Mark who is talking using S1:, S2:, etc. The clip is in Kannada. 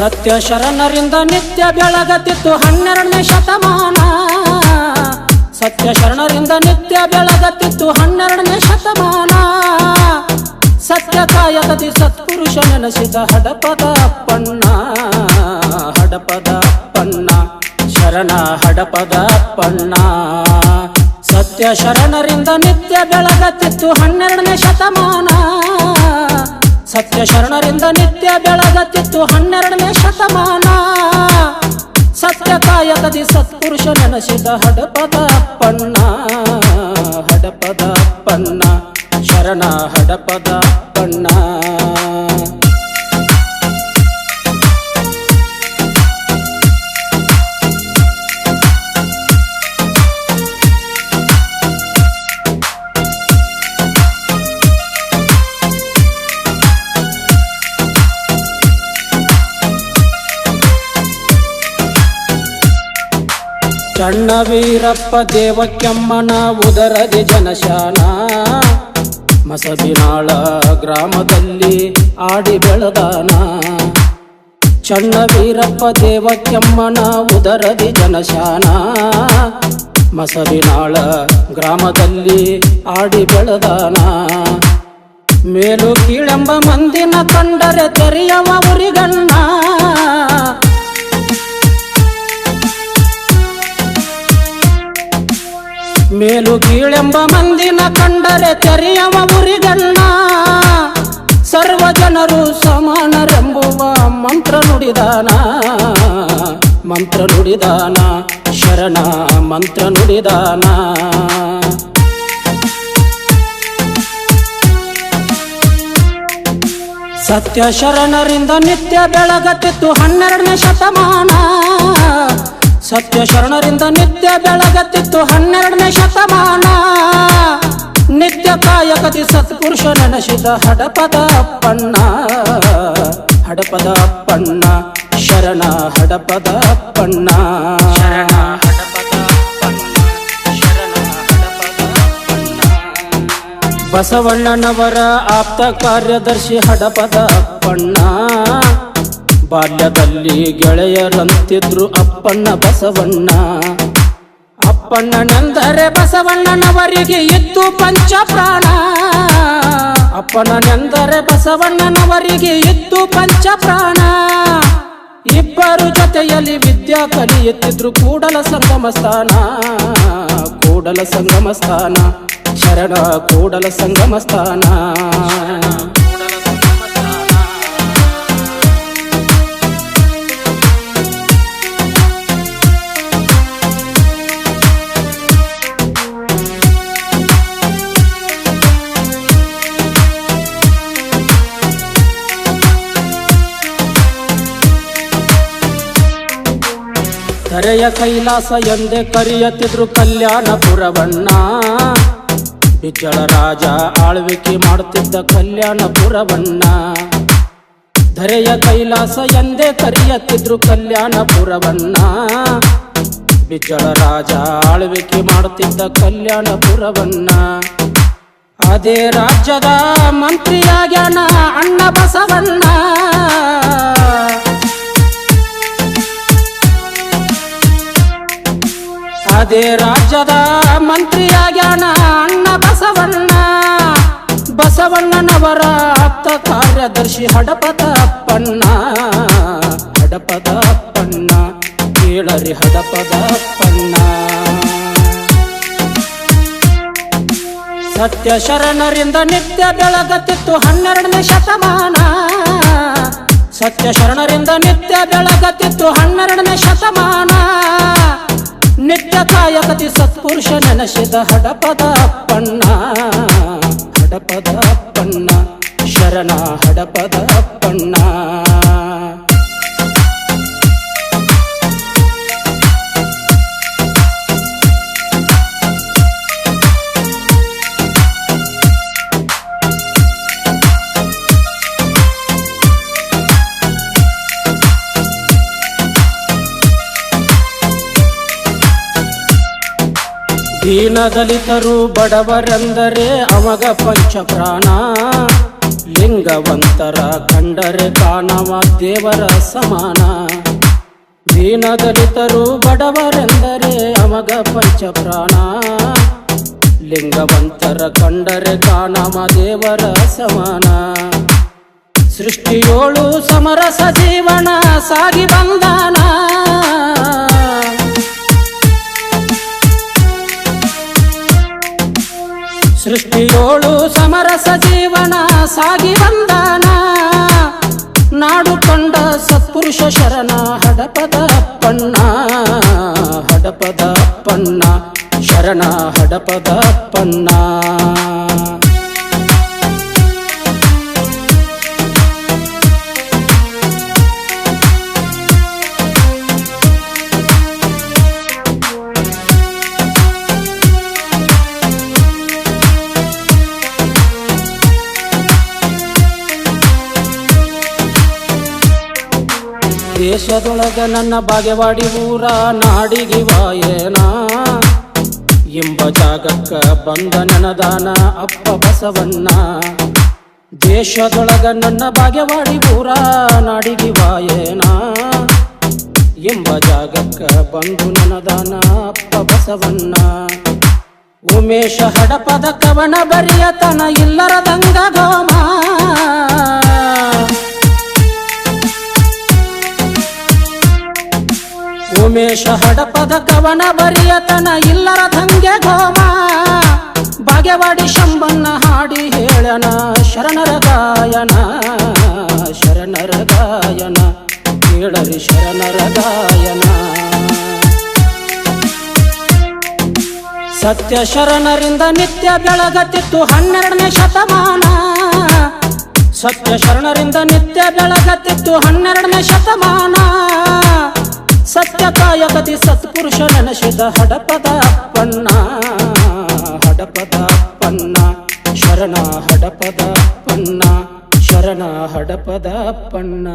S1: ಸತ್ಯ ಶರಣರಿಂದ ನಿತ್ಯ ಬೆಳಗತಿತ್ತು ಹನ್ನೆರಡನೇ ಶತಮಾನ. ಸತ್ಯ ಶರಣರಿಂದ ನಿತ್ಯ ಬೆಳಗತಿತ್ತು ಹನ್ನೆರಡನೇ ಶತಮಾನ. ಸತ್ಯ ಕಾಯಕದಿ ಸತ್ಪುರುಷ ನೆನೆಸಿದ ಹಡಪದ ಅಪ್ಪಣ್ಣ. ಹಡಪದ ಅಪ್ಪಣ್ಣ, ಶರಣ ಹಡಪದ ಅಪ್ಪಣ್ಣ. ಸತ್ಯ ಶರಣರಿಂದ ನಿತ್ಯ ಬೆಳಗತಿತ್ತು ಹನ್ನೆರಡನೇ ಶತಮಾನ. ಸತ್ಯ ಶರಣರಿಂದ ನಿತ್ಯ ಬೆಳಗತ್ತಿತ್ತು ಹನ್ನೆರಡನೇ ಶತಮಾನ. ಸತ್ಯ ಕಾಯಕದಿ ಸತ್ಪುರುಷ ನೆನೆಸಿದ ಹಡಪದ ಅಪ್ಪಣ್ಣ ಹಡಪದ ಅಪ್ಪಣ್ಣ, ಶರಣ ಹಡಪದ ಚಣ್ಣ ವೀರಪ್ಪ ದೇವಕ್ಕೆಮ್ಮನ ಉದರದಿ ಜನಶಾನ. ಮಸಬಿನಾಳ ಗ್ರಾಮದಲ್ಲಿ ಆಡಿ ಬೆಳೆದಾನ ಚಣ್ಣ ವೀರಪ್ಪ ದೇವಕ್ಕೆಮ್ಮನ ಉದರದಿ ಜನಶಾನ. ಮಸಬಿನಾಳ ಗ್ರಾಮದಲ್ಲಿ ಆಡಿ ಬೆಳೆದಾನ ಮೇಲು ಕೀಳೆಂಬ ಮಂದಿನ ಕಂಡರೆ ತೆರೆಯವ ಉರಿಗಣ್ಣ. ಕೀಳೆಂಬ ಮಂದಿನ ಕಂಡರೆ ತೆರೆಯವ ಉರಿಗಣ್ಣ. ಸರ್ವ ಜನರು ಸಮಾನರೆಂಬುವ ಮಂತ್ರ ನುಡಿದಾನ. ಮಂತ್ರ ನುಡಿದಾನ, ಶರಣ ಮಂತ್ರ ನುಡಿದಾನ. ಸತ್ಯ ಶರಣರಿಂದ ನಿತ್ಯ ಬೆಳಗತ್ತಿತ್ತು ಹನ್ನೆರಡನೇ ಶತಮಾನ. ಸತ್ಯ ಶರಣರಿಂದ ನಿತ್ಯ ಬೆಳಗತ್ತಿತ್ತು ಹನ್ನೆರಡನೇ ಶತಮಾನ. ನಿತ್ಯ ಕಾಯಕತಿ ಸತ್ಪುರುಷ ನೆನೆಸಿದ ಹಡಪದ ಅಪ್ಪಣ್ಣ. ಹಡಪದ ಅಪ್ಪಣ್ಣ ಶರಣ ಹಡಪದ ಅಪ್ಪಣ್ಣ. ಬಸವಣ್ಣನವರ ಆಪ್ತ ಕಾರ್ಯದರ್ಶಿ ಹಡಪದ ಅಪ್ಪಣ್ಣ. ಬಾಲ್ಯದಲ್ಲಿ ಗೆಳೆಯರಂತಿದ್ರು ಅಪ್ಪಣ್ಣ ಬಸವಣ್ಣ. ಅಪ್ಪಣ್ಣನೆಂದರೆ ಬಸವಣ್ಣನವರಿಗೆ ಇತ್ತು ಪಂಚ ಪ್ರಾಣ ಅಪ್ಪಣ್ಣನೆಂದರೆ ಬಸವಣ್ಣನವರಿಗೆ ಇತ್ತು ಪಂಚ ಪ್ರಾಣ ಇಬ್ಬರು ಜೊತೆಯಲ್ಲಿ ವಿದ್ಯಾ ಕಲಿಯುತ್ತಿದ್ರು ಕೂಡಲ ಸಂಗಮ ಸ್ಥಾನ. ಕೂಡಲ ಸಂಗಮ ಸ್ಥಾನ. ಶರಣ ಕೂಡಲ ಸಂಗಮ ಸ್ಥಾನ. ಕರೆಯ ಕೈಲಾಸ ಎಂದೇ ಕರೆಯುತ್ತಿದ್ರು ಕಲ್ಯಾಣಪುರವಣ್ಣ. ಬಿಚ್ಚಳ ರಾಜ ಆಳ್ವಿಕೆ ಮಾಡುತ್ತಿದ್ದ ಕಲ್ಯಾಣಪುರವಣ್ಣ. ಧರೆಯ ಕೈಲಾಸ ಎಂದೇ ಕರೆಯುತ್ತಿದ್ರು ಕಲ್ಯಾಣಪುರವನ್ನ ಬಿಚ್ಚಳ ರಾಜ ಆಳ್ವಿಕೆ ಮಾಡುತ್ತಿದ್ದ ಕಲ್ಯಾಣಪುರವನ್ನ ಅದೇ ರಾಜ್ಯದ ಮಂತ್ರಿಯಾಗ್ಯಾನ ಅಣ್ಣ ಬಸವಣ್ಣ. ಅದೇ ರಾಜ್ಯದ ಮಂತ್ರಿಯಾಗ್ಯಾನ ಅಣ್ಣ ಬಸವಣ್ಣ. ಬಸವಣ್ಣನವರ ಆಪ್ತ ಕಾರ್ಯದರ್ಶಿ ಹಡಪದ ಅಪ್ಪಣ್ಣ. ಹಡಪದ ಅಪ್ಪಣ್ಣ. ಕೇಳರಿ ಹಡಪದ ಅಪ್ಪಣ್ಣ. ಸತ್ಯ ಶರಣರಿಂದ ನಿತ್ಯ ಬೆಳಗತ್ತಿತ್ತು ಹನ್ನೆರಡನೇ ಶತಮಾನ. ಸತ್ಯ ಶರಣರಿಂದ ನಿತ್ಯ ಬೆಳಗತ್ತಿತ್ತು ಹನ್ನೆರಡನೇ ಶತಮಾನ. ನಿತ್ಯ ಕಾಯಕತಿ ಸತ್ಪುರುಷ ನೆನಸಿದ ಹಡಪದ ಅಪ್ಪಣ್ಣ ಹಡಪದ ಅಪ್ಪಣ್ಣ ಶರಣ ಹಡಪದ ದೀನದಲಿತರು ಬಡವರೆಂದರೆ ಅವಗ ಪಂಚಪ್ರಾಣ ಲಿಂಗವಂತರ ಕಂಡರೆ ಕಾಣವ ದೇವರ ಸಮಾನ. ದೀನದಲಿತರು ಬಡವರೆಂದರೆ ಅಮಗ ಪಂಚಪ್ರಾಣ ಲಿಂಗವಂತರ ಕಂಡರೆ ಕಾಣವ ದೇವರ ಸಮಾನ. ಸೃಷ್ಟಿಯೋಳು ಸಮರಸ ಜೀವನ, ಸಾಗಿ ಬಂದಾನ ಸೃಷ್ಟಿಯೋಳು ಸಮರಸ ಜೀವನ ಸಾಗಿ ಬಂದಾನ. ನಾಡು ಕಂಡ ಸತ್ಪುರುಷ ಶರಣ, ಹಡಪದ ಅಪ್ಪಣ್ಣ ಹಡಪದ ಅಪ್ಪಣ್ಣ, ಶರಣ, ಹಡಪದ ಪಣ್ಣ ದೇಶದೊಳಗ ನನ್ನ ಬಾಗೆವಾಡಿ ಊರ ನಾಡಿಗೆ ವಾಯೇನ. ಎಂಬ ಜಾಗಕ್ಕ ಬಂದ ನನದಾನ ಅಪ್ಪ ಬಸವಣ್ಣ. ದೇಶದೊಳಗ ನನ್ನ ಬಾಗೆವಾಡಿ ಊರ ನಾಡಿಗೆ ವಾಯೇನ. ಎಂಬ ಜಾಗಕ್ಕ ಬಂದು ನನದಾನ ಅಪ್ಪ ಬಸವಣ್ಣ. ಉಮೇಶ ಹಡಪದ ಕವನ ಬರಿಯತನ ಇಲ್ಲರದಂಗ ಗೋಮ ಉಮೇಶ ಹಡಪದ ಕವನ ಬರಿಯತನ ಇಲ್ಲರ ದಂಗೆ ಗೋಮ. ಭಾಗ್ಯವಾಡಿ ಶಂಬನ್ನ ಹಾಡಿ ಹೇಳನ, ಶರಣರ ಗಾಯನ ಶರಣರ ಗಾಯನ, ಕೇಳರಿ ಶರಣರ ಗಾಯನ. ಸತ್ಯ ಶರಣರಿಂದ ನಿತ್ಯ ಬೆಳಗತ್ತಿತ್ತು ಹನ್ನೆರಡನೇ ಶತಮಾನ. ಸತ್ಯ ಶರಣರಿಂದ ನಿತ್ಯ ಬೆಳಗತ್ತಿತ್ತು ಹನ್ನೆರಡನೇ ಶತಮಾನ. ಸತ್ಯ ಕಾಯಕತಿ ಸತ್ಪುರುಷ ನೆನಸಿದ ಹಡಪದ ಪನ್ನ ಹಡಪದ ಪನ್ನ ಶರಣ ಹಡಪದ ಪನ್ನ ಶರಣ ಹಡಪದ ಪನ್ನ.